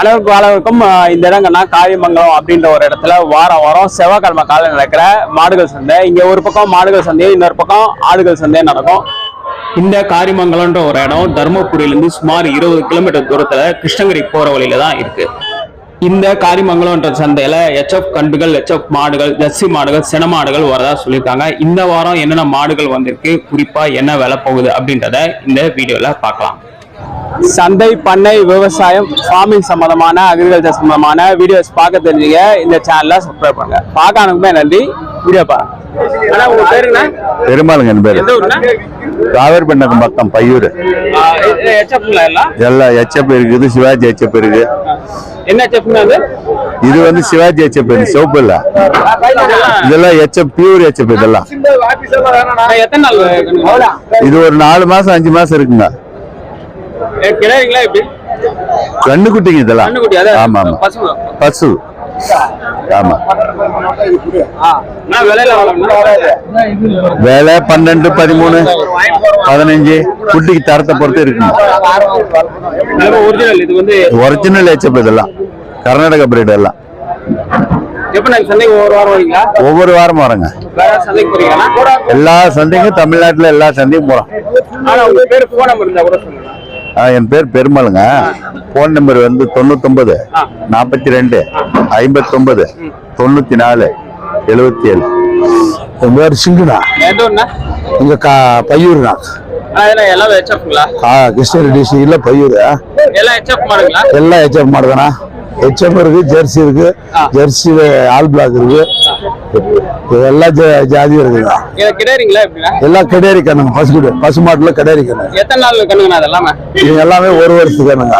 அளவுக்கு அளவுக்கும் இந்த இடங்கள்னா காரியமங்கலம் அப்படின்ற ஒரு இடத்துல வாரம் வாரம் செவ்வாய்க்கிழமை காலையில் நடக்கிற மாடுகள் சந்தை. இங்கே ஒரு பக்கம் மாடுகள் சந்தை இன்னொரு பக்கம் ஆடுகள் சந்தை நடக்கும். இந்த காரிமங்கலம்ன்ற ஒரு இடம் தருமபுரியிலேருந்து சுமார் இருபது கிலோமீட்டர் தூரத்தில் கிருஷ்ணகிரி போகிற வழியில தான் இருக்கு. இந்த காரிமங்கலம்ன்ற சந்தையில எச்எஃப் கண்டுகள் எச்எஃப் மாடுகள் ஜெர்சி மாடுகள் சின மாடுகள் வரதா சொல்லியிருக்காங்க. இந்த வாரம் என்னென்ன மாடுகள் வந்திருக்கு குறிப்பா என்ன விலை போகுது அப்படின்றத இந்த வீடியோல பார்க்கலாம். சந்தை பண்ணை விவசாயம் ஃபார்மிங் சம்பந்தமான அக்ரிகல்ச்சர் சம்பந்தமான வீடியோஸ் பார்க்க தெரிஞ்சுங்க. இந்த சேனலை சப்ஸ்கிரைப் பண்ணுங்க. பார்க்க அனுப்புமே நன்றி. வீடியோ பாருங்க. பெருமாளுங்க என் பேரு. ஊர்னா காவேரிப்பட்டினம் பக்கம் பையூர். எல்லாம்? எச்எப் இருக்குது சிவாஜி எச்எப் இருக்கு. என்ன இது வந்து சிவாஜி இருக்கு சிவப்பு இல்ல. இதெல்லாம் எச்எப் பியூர் எச்எப் இதெல்லாம்? இது ஒரு நாலு மாசம் அஞ்சு மாசம் இருக்குங்க. கிடாரிங்களா எப்படி? கண்ணுக்குட்டிங்க இதெல்லாம். கண்ணுக்குட்டி அதான் ஆமா ஆமா. பசு ஆமா. வாங்கணும்னா வேலை? பன்னெண்டு பதிமூணு பதினஞ்சு. குட்டிக்கு தரத்தை பொறுத்து இருக்குங்க ஒரிஜினல் எச்எப் இதெல்லாம். கர்நாடகா பிரீட் எல்லாம். ஒவ்வொரு வாரம் வரேங்க. எல்லா சந்தைக்கும் தமிழ்நாட்டுல எல்லா சந்தையும் போறோம். என் பேர் பெருமாளுங்க. ஃபோன் நம்பர் வந்து தொண்ணூத்தொன்பது நாற்பத்தி ரெண்டு ஐம்பத்தொன்பது தொண்ணூத்தி நாலு எழுபத்தி ஏழு என் பேர் சிங்குண்ணா. இங்க கா பையூர்ண்ணா. கிருஷ்ணகிரி டிஸ்ட்ரிக்ட்ல பையூர். எல்லாம் ஹெச்எஃப் எல்லாம் ஹெச்எஃப் இருக்கு ஜெர்சி இருக்கு ஜெர்சி ஆல் பிளாக் இருக்கு. எல்லா ஜாதியும் இருக்குங்க எல்லாம் கிடேரி கண்ணுங்க பசு கிட்ட பசு மாட்டுல கிடேரி கண்ணுங்க எத்தனை நாள் கண்ணுங்கண்ணா அது எல்லாமே இது எல்லாமே ஒரு வருஷத்துக்கு கண்ணுங்க.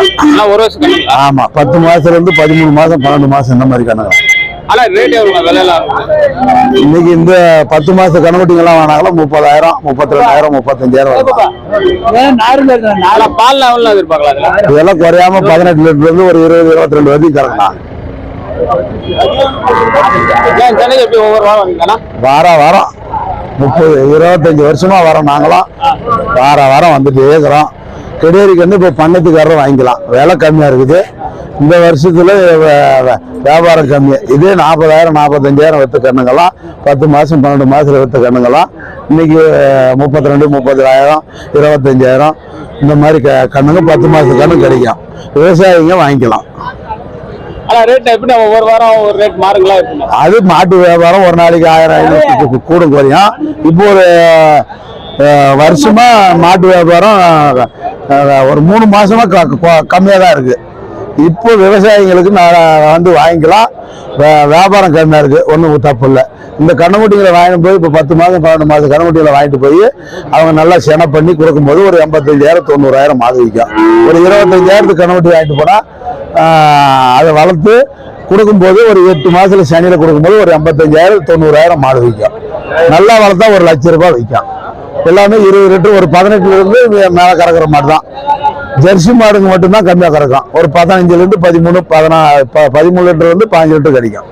ஒரு வருஷம் ஆமா பத்து மாசத்துல இருந்து பதிமூணு மாசம் பன்னெண்டு மாசம் இந்த மாதிரி கண்ணுங்க. இன்னைக்கு இந்த பத்து மாச கண்ணுக்குட்டிங்க எல்லாம் வாங்கினாங்களா முப்பதாயிரம் முப்பத்தி ரெண்டாயிரம் முப்பத்தஞ்சாயிரம் பால் இதெல்லாம் குறையாம பதினெட்டு லிட்டர்ல இருந்து ஒரு இருபது இருபத்தி ரெண்டு வரைக்கும் கறக்கலாம் ஏன் சென்னைக்கு எப்படி ஒவ்வொரு வாரம் வாரம். முப்பது இருபத்தஞ்சி வருஷமா வரோம் நாங்களாம். வார வாரம் வந்துட்டு இருக்கிறோம். கெடியரிக்கு வந்து இப்போ பண்ணத்துக்காரரும் வாங்கிக்கலாம். விலை கம்மியா இருக்குது. இந்த வருஷத்துல வியாபாரம் கம்மி. இதே நாற்பதாயிரம் நாற்பத்தஞ்சாயிரம் வித்த கண்ணுங்களாம். பத்து மாசம் பன்னெண்டு மாசத்துல வித்த கண்ணுங்களாம். இன்னைக்கு முப்பத்தி ரெண்டு முப்பதாயிரம் இருபத்தஞ்சாயிரம். இந்த மாதிரி க- கண்ணுங்க பத்து மாசத்து கண்ணு கிடைக்கும். விவசாயிங்க வாங்கிக்கலாம். ஆனா ரேட் எப்படி ஒவ்வொரு வாரம் ஒரு ரேட் மாறுங்களா அது மாட்டு வியாபாரம் ஒரு நாளைக்கு ஆயிரம் ஐநூறு கூடும் குறையும் இப்போ ஒரு வருஷமா மாட்டு வியாபாரம் ஒரு மூணு மாசமா கம்மியாக தான் இருக்கு. இப்போ விவசாயிங்களுக்கு நான் வந்து வாங்கிக்கலாம். வியாபாரம் கம்மியாக இருக்கு. ஒன்றும் தப்பு இல்லை. இந்த கண்ணுக்குட்டிகளை வாங்கிட்டு போய் இப்போ பத்து மாதம் பன்னெண்டு மாதம் கண்ணுக்குட்டிகளை வாங்கிட்டு போய் அவங்க நல்லா செனை பண்ணி கொடுக்கும்போது ஒரு எண்பத்தஞ்சாயிரம் தொண்ணூறாயிரம் மாத விற்கும் ஒரு இருபத்தஞ்சாயிரத்துக்கு கண்ணுக்குட்டி வாங்கிட்டு போனால் அதை வளர்த்து கொடுக்கும்போது ஒரு எட்டு மாசத்துல சனியில கொடுக்கும்போது ஒரு எண்பத்தஞ்சாயிரம் தொண்ணூறாயிரம் மாடு விற்கும். நல்லா வளர்த்தா ஒரு லட்ச ரூபாய் விற்கும். எல்லாமே இருபது லிட்டர் ஒரு பதினெட்டுல இருந்து மே- மேல கறக்குற மாடு தான். ஜெர்சி மாடுங்க மட்டும்தான் கம்மியா கறக்கும். ஒரு பதினஞ்சுல இருந்து பதிமூணு பதினா ப- பதிமூணு லிட்டர் இருந்து பாஞ்சு லிட்டர் கிடைக்கும்.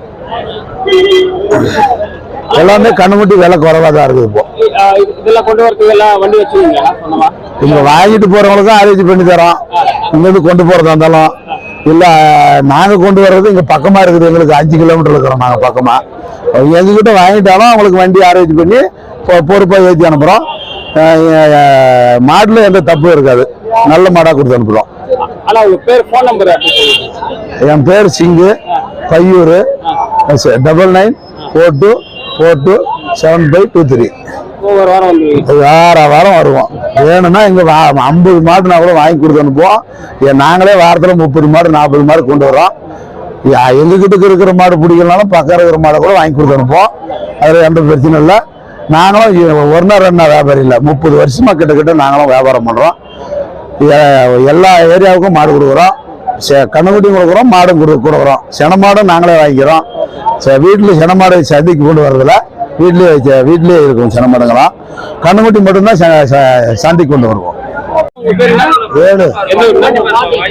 எல்லாமே கண்ணுமுட்டி விலை குறைவா தான் இருக்குது இப்போ. இதெல்லாம் கொண்டு வண்டி இங்க வாங்கிட்டு போறவங்களுக்கும் அரேஞ்ச் பண்ணி தரோம். இங்கிருந்து கொண்டு போறதா இருந்தாலும். இல்ல நாங்க கொண்டு வர்றது இங்க பக்கமா இருக்குது எங்களுக்கு அஞ்சு கிலோமீட்டர் இருக்கிறோம் நாங்க பக்கமா. எங்ககிட்ட வாங்கிட்டாலும் அவங்களுக்கு வண்டி அரேஞ்ச் பண்ணி பொ- பொறுப்பா ஏற்றி அஹ் மாடுல எந்த தப்பும் இருக்காது. நல்ல மாடா கொடுத்து நம்பர் என் பேர் சிங்கு Paiyur double nine four two four two seven five two three ஒவ்வொரு வாரம் வந்து வார வாரம் வருவோம். வேணும்னா இங்க வா- ஐம்பது மாடுனா கூட வாங்கி கொடுத்து அனுப்புவோம். நாங்களே வாரத்துல முப்பது மாடு நாற்பது மாடு கொண்டு வரோம் எங்ககிட்ட இருக்கிற மாடு பிடிக்கலனாலும் பக்கம் இருக்கிற மாடை கூட வாங்கி கொடுத்து அனுப்புவோம். அதுல எந்த பிரச்சனையும் இல்லை. நாங்களும் ஒரு நாள் ரெண்டு வியாபாரம் இல்லை. முப்பது வருஷமா கிட்ட கிட்ட நாங்களும் வியாபாரம் பண்றோம். எல்லா ஏரியாவுக்கும் மாடு கொடுக்குறோம். கண்ணுக்குட்டியும் கொடுக்குறோம் மாடும் கொடு கொடுக்குறோம். சென மாடும் நாங்களே வாங்கிக்கிறோம். ச- வீட்டுல சென மாடு சந்தைக்கு கொண்டு வரதில்லை. வீட்லயே வீட்லேயே வீட்லயே இருக்கும் சினமடங்கெல்லாம் மாடுங்களாம் கண்ணுக்குட்டி மட்டும்தான் ச- சந்தைக்கு கொண்டு வருவோம். ஏழு.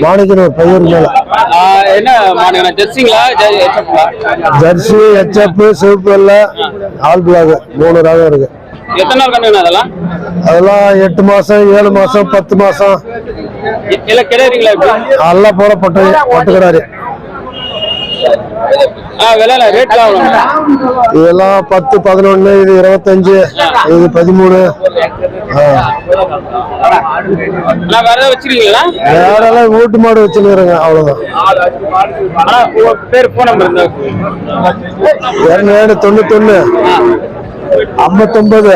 மாணிக்கணும் மேல. ஆஹ் என்ன ஜெர்சி ஹெச்எப் சிவப்பு எல்லாம் ஆல் பிளாக் மூணு ரகம் இருக்கு. அதெல்லாம் எட்டு மாசம் ஏழு மாசம் பத்து மாசம். நல்லா எல்லாம் கிடையாதுங்களா இப்படி எல்லாம் இதெல்லாம் பத்து பதினொன்னு இது இருபத்தஞ்சு இது பதிமூணு. வேறெல்லாம் வீட்டு மாடு வச்சுருங்க அவ்வளவுதான். தொண்ணூத்தொன்னு. ஐம்பத்தொன்பது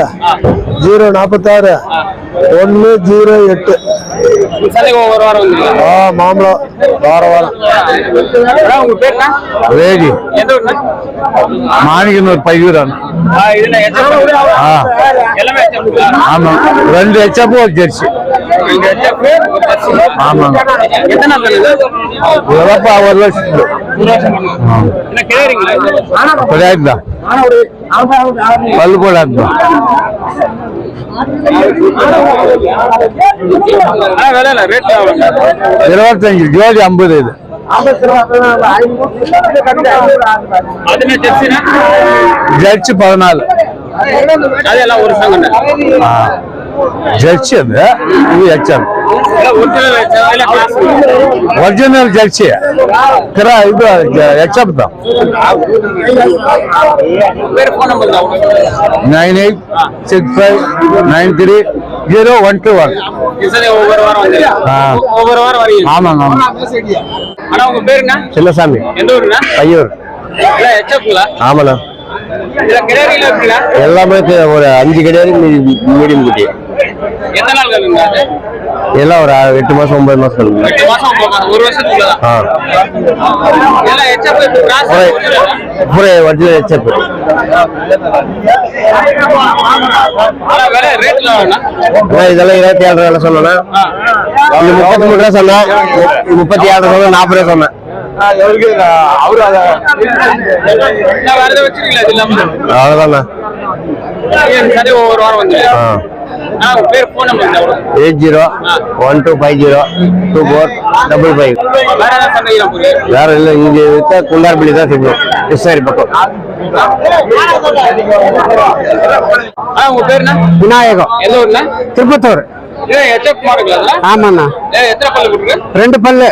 ஜீரோ நாற்பத்தாறு ஒன்று ஜீரோ எட்டு. ஆ மாம்பழம். வாரம் வாரம். ரேடி ஊர்ண்ணா? மாணிக்கனூர் பையூரான். ஆமா ரெண்டு ஹெச்அப் ஒரு ஜெர்சி இங்க HF, ஒரு jersey. ஆமாங்க. எத்தனை நாள் கண்ணு இது? இதெல்லாம் ஒரு வருஷம் ஒரு வருஷம் கண்ணு. என்ன கிளியரிங்களா இது? கிடையாது பல்லு போடாது ஆனா விலை இல்ல, rate எவ்வளோங்க? இருபத்தஞ்சு ஜோடி ஐம்பது இது அது என்ன? jersey-ண்ணா? ஜெர்சி பதினாலு. அது கிரா இது ஹெச்எப் தான் பேர் phone number தான். உங்களுக்கு. Nine eight six five nine three zero one two one. ஆமாங்க ஆமாம் ஊருண்ணா? பையூர். ஆமாண்ணா. எல்லாமே ஒரு அஞ்சு கிடையாது மீடியம் குட்டி. எத்தனை நாள் கண்ணுங்க அது? எல்லாம் ஒரு எட்டு மாசம் ஒன்பது மாசம் இருக்குங்க எட்டு மாசம் ஒரு வருஷத்துக்குள்ளதான் ஆ. எல்லாம் பூரா ஒரிஜினல் ஹெச்எப் இதெல்லாம் இருபத்தி ஏழு ரூபா சொன்னேன் இது முப்பத்தி மூணு ரூபா சொன்னேன் முப்பத்தி ஏழு ரூபா நாற்பது ரூபா சொன்னேன் ஏன் சரி ஒவ்வொரு வாரம் வந்து. Eight zero one two five zero two four double five. வேற இல்லை இங்கே வித்தா குண்டார்பள்ளி தான் சிக்கணும் கிருஷ்ணகிரி பக்கம். விநாயகம். திருப்பத்தூர். ஆமாண்ணா. ரெண்டு பல்லு.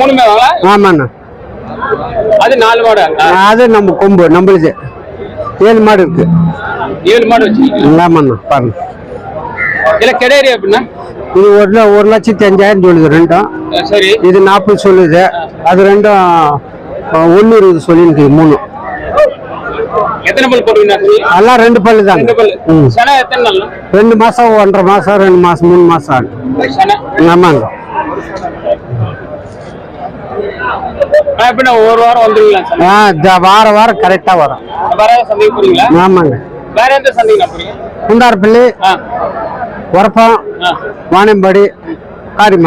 மூணுமே ஆமாண்ணா. அது நாலு மாடு? அது நம்ம கொம்பு நம்மளுது. ஏழு மாடு இருக்கு. ஏழு மாடு வச்சிருக்கீங்க ஆமாண்ணா பாருங்க. இல்ல கிடையாது அப்படின்னா? இது ஒரு ஒரு லட்சத்தி அஞ்சாயிரம் சொல்லுது ரெண்டும். சரி. இது நாற்பது சொல்லுது. அது ரெண்டும் ஒன்று இருபது சொல்லிருக்கு மூணு. எத்தனை எல்லாம் ரெண்டு பல்லு ரெண்டு தாங்க பல்லு. ம். சனை எத்தனை நாள் ரெண்டு மாசம் ஒன்றரை மாசம் ரெண்டு மாசம் மூணு மாசம் ஆகும் ஆமாங்க. ஒரு வாரம் வந்துருவீங்களா த- வாரம் கரெக்டா வரும். ஆமாங்க. வேற எந்த போறீங்க? குண்டார்பள்ளி உரப்பம் வாணியம்பாடி ஒரு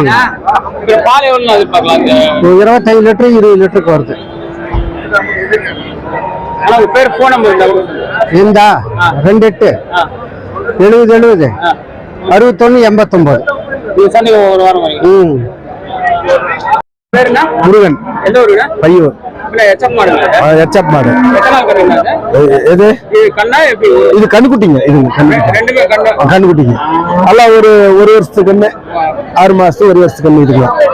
இருபத்தஞ்சு லிட்டர் இருபது லிட்டருக்கு வருது. பேர் போன் நம்பர் இருந்தா ரெண்டு எட்டு எழுபது எழுபது. அறுபத்தொன்னு எண்பத்தொன்பது ம். முருகன். எந்த ஊருங்க? பையூர். எச்சப் மாடு? எது? இது கண்ணுக்குட்டிங்க இது கண்ணுக்குட்டிங்க. எல்லாம் ஒரு ஒரு வருஷத்துக்கு கண்ணு ஆறு மாசத்துக்கு ஒரு வருஷத்துக்கு கண்ணு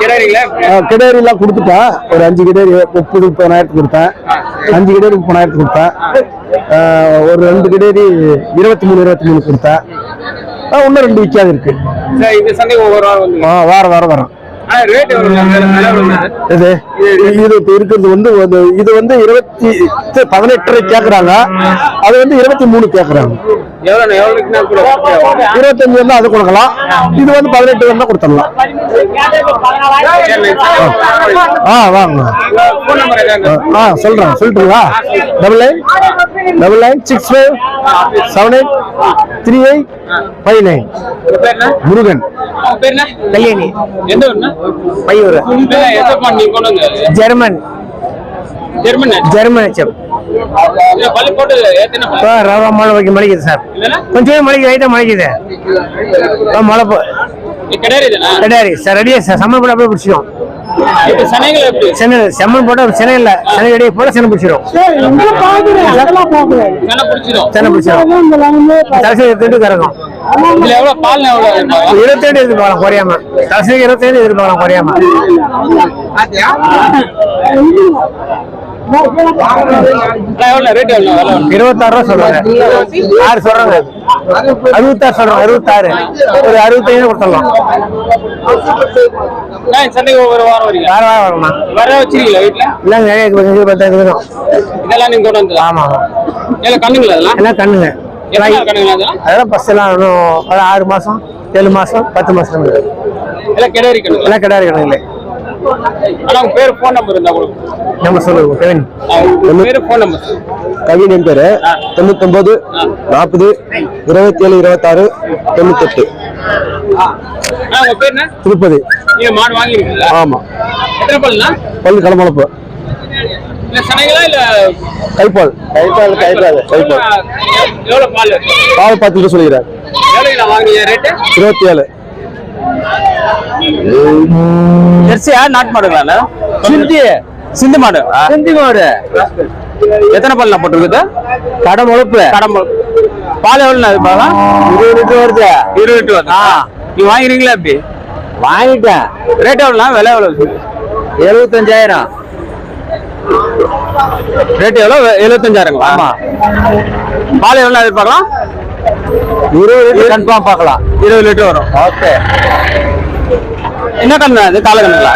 கிடாரிங்களா? கிடேரி எல்லாம் கொடுத்துட்டா ஒரு அஞ்சு கிடேரி முப்பது முப்பதாயிரத்துக்கு கொடுத்தேன். அஞ்சு கிடேரி முப்பதாயிரத்துக்கு கொடுத்தேன். ஒரு ரெண்டு கிடேரி இருபத்தி மூணு இருபத்தி மூணு கொடுத்தேன் இன்னும் ரெண்டு விற்காது இருக்கு. வாரம் வாரம் வாரம். இது இது இருக்கிறது வந்து இது வந்து இருபத்தி பதினெட்டரை கேக்குறாங்க. அது வந்து இருபத்தி மூணு கேக்குறாங்க. இருபத்தஞ்சு வந்தா அது கொடுக்கலாம். இது வந்து பதினெட்டு வந்தா கொடுத்துடலாம். ஆ வாங்க. ஆ சொல்றேன் சொல்லிட்டுங்களா double nine double nine six five seven eight three eight five nine உங்க பேர் என்ன முருகன். உங்க பேர் என்ன Kalyani Paiyur. German. German German rava மழை வைக்க மழைக்குது சார். கொஞ்சம் மழைக்கு லைட்டாக மழைக்குது மழை கிடையாது சார் ரெடியா சார் சம்மர் கூட அப்படியே பிடிச்சிடும் சென்னை செம்மண் போட்டு சென்னை இல்ல. சென்னை அடியை போட சென்னை பிடிச்சிடும் சனை பிடிச்சிடும் சென்னை பிடிச்சிடும் தலசி இருபத்தி கறக்கும்? இருபத்தி ரெண்டு எதிர்பார்க்கலாம் குறையாம. தலசி இருபத்தி ரெண்டு எதிர்பார்க்கலாம் குறையாம. இருபத்தாறு ரூபா சொல்றாங்க. ஆறு சொல்றாங்க. அறுபத்தாறு சொல்றாங்க. அறுபத்தாறு. ஒரு அறுபத்தைந்து கொடுத்துடலாம் சந்தைக்கு ஒவ்வொரு வாரம் வரீங்க வேற வேற வரணும் வர வச்சிருக்கீங்களா வீட்டுல இல்லைங்க நிறைய இதெல்லாம் நீங்க கொண்டு வந்து ஆமா ஆமா. எல்லாம் கண்ணுங்களா அதெல்லாம்? எல்லாம் கண்ணுங்க. அதெல்லாம்? ஃபர்ஸ்ட் எல்லாம் இன்னும் ஒரு ஆறு மாசம் ஏழு மாசம் பத்து மாசம் எல்லாம் கிடாரி கண்ணுங்களா? எல்லாம் கணக்குங்களே உங்க பேர் போன் நம்பர் இருந்தா கொடுங்க. நம்ம சொல்லுவோம் கவின்? உங்க பேரு போன் நம்பர் கவின் என் பேரு. தொண்ணூத்தொன்பது நாற்பது இருபத்தி ஏழு இருபத்தாறு தொண்ணூத்தெட்டு. உங்க பேர் என்ன? திருப்பதி. நீங்க மாடு வாங்கிருக்கீங்களா ஆமா. எத்தனை பல்லுண்ணா? பல்லு களமளப்பு இல்ல சனைகளா இல்ல? கைப்பால். கைப்பால் கைப்பால் கைப்பால். எவ்வளவு பால்? பால் பத்து சொல்லிக்கிறேன் ரேட்டு? இருபத்தி ஏழு ஜெர்சியா நாட்டு மாடுங்களா? சிந்தி சிந்து மாடு. சிந்தி மாடு. எத்தனை பல்ல போட்டுருக்குது? கடை முழப்பு. கடம்பு பால் பாலா? இருபது லிட்டர் வருது. இருபது லிட்டர் வருது? நீ வாங்குறீங்களா எப்படி வாங்கிட்டேன். ரேட் எவ்வளோ விலை எவ்வளவு எழுபத்தஞ்சாயிரம் ரேட் எவ்வளோ? எழுபத்தஞ்சாயிரங்களா ஆமா. பால் எவ்வளோ எதிர்பார்க்கலாம் இருபது லிட்டர் கன்ஃபார்ம் பார்க்கலாம். இருபது லிட்டர் வரும். ஓகே. என்ன கண்ணு? அது கால கண்ணுங்களா?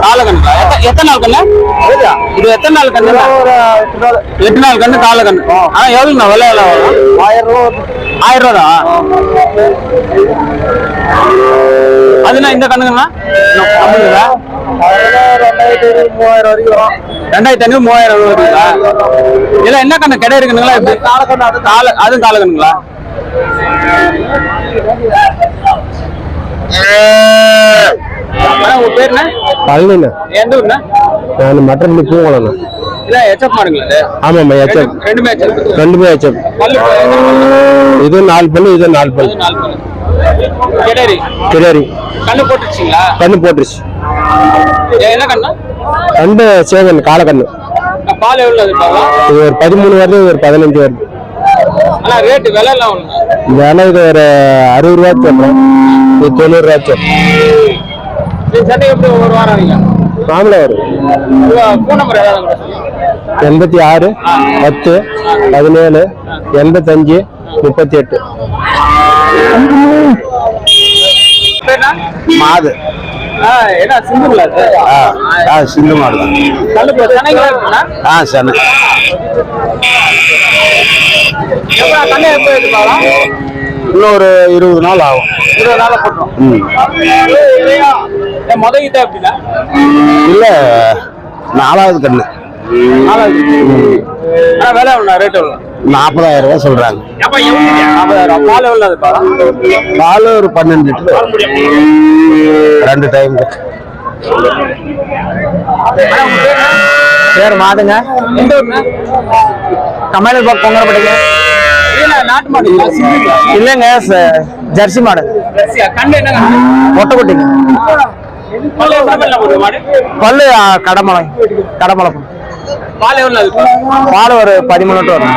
கால கண்ணுங்களா எத்த- எத்தனை நாள் கண்ணு? இது எத்தனை நாள் கண்ணு? எட்டு நாள். கண்ணு கால கண்ணு. ஆனா எவ்வளோண்ணா விலை எவ்வளோ ஆயிரம் ரூபா ஆயிரம் ரூபா அதுனா இந்த கண்ணுங்கண்ணா மூவாயிரம் வரைக்கும் ரெண்டாயிரத்தி ஐநூறு மூவாயிரம் வருதுங்களா இதெல்லாம் என்ன கண்ணு? கிடை இருக்குங்களா கால அதுவும் கால கண்ணுங்களா? உங்க பேர் என்ன? பழனிண்ணா. எந்த ஊர்ண்ணா? நான் மட்டன் பூங்குளண்ணா இல்ல எச்எப் மாடுங்களா? ஆமாம்மா ஹெச்எப் ரெண்டு- ரெண்டுமே ஹெச்எப் ரெண்டுமே ஹெச்எப்? இது நாலு பல்லு இது நாலு பல்லு. கிடரி. கிடாரி. கண்ணு போட்டுருச்சிங்களா? கண்ணு போட்டுருச்சு. என்ன கண்ணா? ரெண்டு சேவன் காலக்கண்ணு பால் இது ஒரு பதிமூணு வருது ஒரு பதினஞ்சு வருது. ரேட்டு விலை இது ஒரு அறுபது ரூபா சொல்றோம் இது தொண்ணூறு ரூபா வாரம். எண்பத்தி ஆறு பத்து பதினேழு எண்பத்தஞ்சு முப்பத்தி எட்டு? மாது. ஆ, என்ன சிந்துங்களா? சார் ஆ சிந்து மாடு ஆ சரி இன்னும் ஒரு இருபது நாள் ஆகும். இருபது நாள போட்டுரும். முத கிட்ட எப்படின்னா இல்ல? நாலாவது கண்ணு. விலை எவ்வளோ ரேட் எவ்வளோ? நாற்பதாயிரம் ரூபாய் சொல்றாங்க. நாற்பதாயிரம் பால் எவ்வளோ பால்? ஒரு பன்னெண்டு லிட்டர். ரெண்டு டைம் பேர் மாதுங்க. எந்த ஊர்ண்ணா கமல பொங்கரப்பட்டீங்க இல்ல நாட்டு சிந்துங்களா இல்லைங்க ஜெர்சி மாடு மொட்டை குட்டிங்க. பல்லு மாடு? கடமலை கடமலை பால் பால் ஒரு பதிமூணு லிட்டர் வரும்.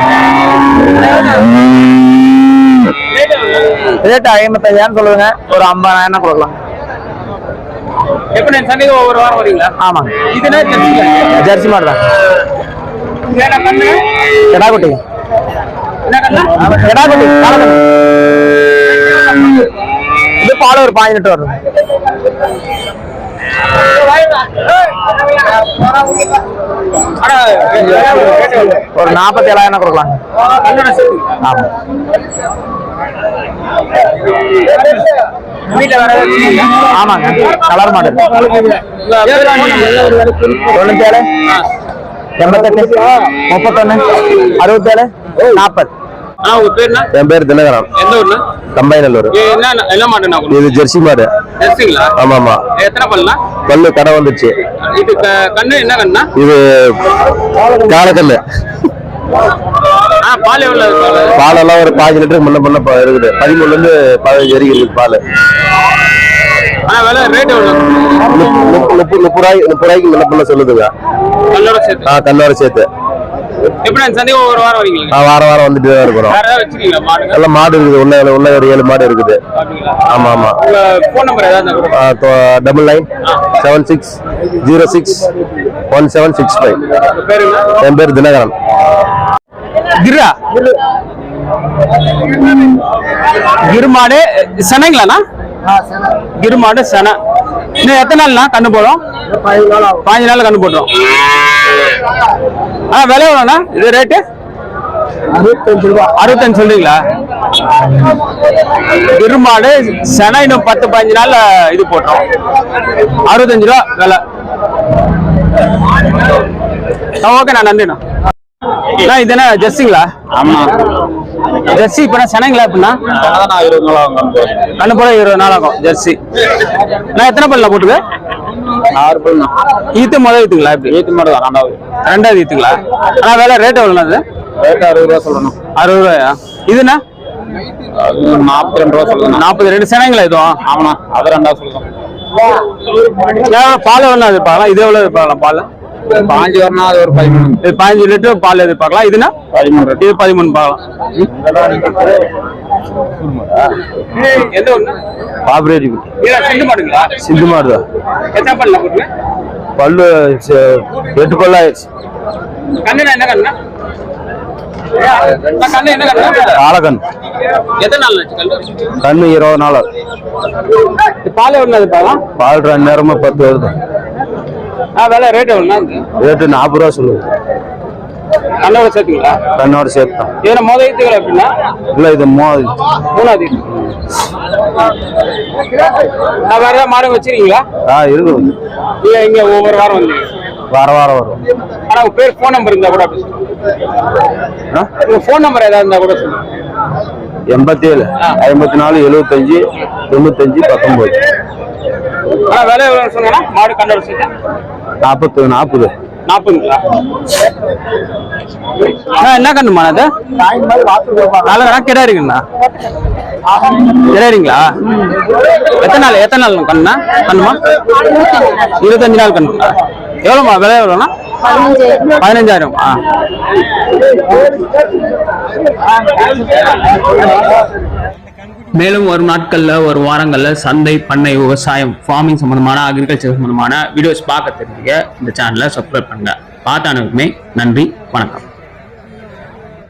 ரேட் ஐம்பத்தஞ்சாயிரம் சொல்லுங்க ஒரு ஐம்பதாயிரம் கொடுக்கலாம். எப்படி சந்தைக்கு ஒவ்வொரு வாரம் வரீங்களா ஆமாங்க. இதுனா ஜெர்சி மாடு? தான். கிடா குட்டி. இது பால ஒரு பாஞ்சு வரும் ஒரு நாற்பத்தி ஏழாயிரம் கொடுக்கலாம் ஆமா ஆமாங்க கலர் மாடல் தொண்ணூத்தி ஏழு எண்பத்தெட்டு முப்பத்தொன்னு அறுபத்தேழு நாற்பது. என் பேர் தினகரன். கம்பைநல்லூர். இது ஜெர்சி மாடு ஆமா ஆமா எத்தனை பல்லா கடை வந்துச்சு. இது கண்ணு என்ன கண்ணா? இது காலக்கல்லு. பாலெல்லாம் ஒரு பாஞ்சு லிட்டருக்கு முன்ன பண்ண இருக்குது. பதிமூணுல இருந்து பதினஞ்சு வரைக்கும் இருக்குது பால். முப்பது ரூபாய்க்கு முப்பது ரூபாய்க்கு முன்ன பண்ண சொல்லுதுங்க. கல்லோட சேர்த்து. எப்படி அந்த சந்தை ஒவ்வொரு வாரம் வரீங்களா? வாரம் வாரம் வந்துட்டு தான் இருக்கிறோம். எல்லாம் மாடு இருக்குது. உள்ள உள்ள ஒரு ஏழு மாடு இருக்குது. ஆமா ஆமா. ஃபோன் நம்பர் ஏதாவது. Double nine seven six zero six one seven six five என் பேர் தினகரன். கிரா கிருமாடு செனைங்களாண்ணா கிருமாடு சென. இன்னும் எத்தனை நாள்ண்ணா கண்ணு போடும்? பாஞ்சு நாள் கண்ணு போட்டுரும். ஆ விலை எவ்வளோண்ணா? இது ரேட்டு அறுபத்தஞ்சு ரூபா அறுபத்தஞ்சு சொல்றீங்களா? பெருமாடு செனை இன்னும் பத்து பதினஞ்சு நாள்ல இது போட்டுரும். அறுபத்தஞ்சு ரூபா விலை. ஓகேண்ணா நன்றிண்ணா. அண்ணா, இது என்ன ஜெர்சிங்களா ஆமா. ஜெர்சி இப்ப நான் நாள் ஆகும் கண்ணு போல இருபது நாள் ஆகும் ஜெர்சி நான் எத்தனை பல்ல போட்டுக்கு ஆறு பேர் ஈத்து முதல் ஈத்துங்களா இப்படி? ஏத்து மாடு தான் ரெண்டாவது. ரெண்டாவது ஈத்துங்களா? ஆனா வேலை ரேட் எவ்வளோண்ணா அது ரேட் அறுபது ரூபா சொல்லணும். அறுபது ரூபாயா? இதுண்ணா நாற்பத்தி ரெண்டு ரூபா சொல்லணும். நாற்பது ரெண்டு சென்னைங்களா இதுவும் ஆமாண்ணா அது ரெண்டாவது சொல்லணும். நான் பால் எவ்வளோ எதிர்பார்க்கலாம் இது எவ்வளோ எதிர்பார்க்கலாம் பால்? பாஞ்சு வரணும் அது ஒரு பதிமூணு. இது பதினஞ்சு லிட்டர் பால் எதிர்பார்க்கலாம். இதுனா பதிமூணு இது பதிமூணு பார்க்கலாம் எந்த ஒன்று பாப்ரேஜ் சிந்து மாடுங்களா? சிந்து மாடு தான் எத்தனை பல்ல பல்லு எட்டு பல்லு ஆயிடுச்சு. கண்ணுனா என்ன கண்ணா கண்ணு? இருபது நாள் பால் எவ்வளோ பால் ரெண்டு நேரமா பத்து வருது. வேலை ரேட் ரேட்டு நாற்பது ரூபா சொல்லுது கண்ணோட சேர்த்துங்களா? கண்ணோட சேர்த்து. தான் இதுல மொதல் ஈத்துகள் எப்படின்னா இல்லை இது மோ மூணாவது. நான் வேற ஏதாவது மாடு வச்சிருக்கீங்களா? ஆ இருக்குது. இல்ல இங்க ஒவ்வொரு வாரம் வந்தீங்க வார வாரம் வரும். ஆனா உங்க பேர் ஃபோன் நம்பர் இருந்தா கூட அப்படி சொல்லுங்க. ஆ? உங்க ஃபோன் நம்பர் ஏதாவது இருந்தா கூட சொல்லுங்க. எண்பத்தி ஏழு ஐம்பத்தி நாலு எழுபத்தஞ்சு தொண்ணூத்தஞ்சு பத்தொன்பது ஆனா விலை எவ்வளோன்னு சொன்னா மாடு சேர்த்து நாற்பத்து நாற்பது. நாற்பதுங்களா? என்ன கண்ணுமா அது? நாலு கிடாரிங்கண்ணா கிடாரிங்களா எத்தனை நாள் எத்தனை நாள் கண்ணுண்ணா? கண்ணுமா இருபத்தஞ்சு நாள் கண்ணுங்களா எவ்வளோமா விலை எவ்வளோண்ணா பதினஞ்சாயிரம். ஆ. மேலும் வரும் நாட்களில் ஒரு வாரங்களில் சந்தை பண்ணை விவசாயம் ஃபார்மிங் சம்பந்தமான அக்ரிகல்ச்சர் சம்பந்தமான வீடியோஸ் பார்க்க தெரிஞ்சுக்க இந்த சேனலை சப்ஸ்கிரைப் பண்ணுங்க. பார்த்த அனைவருக்குமே நன்றி வணக்கம்.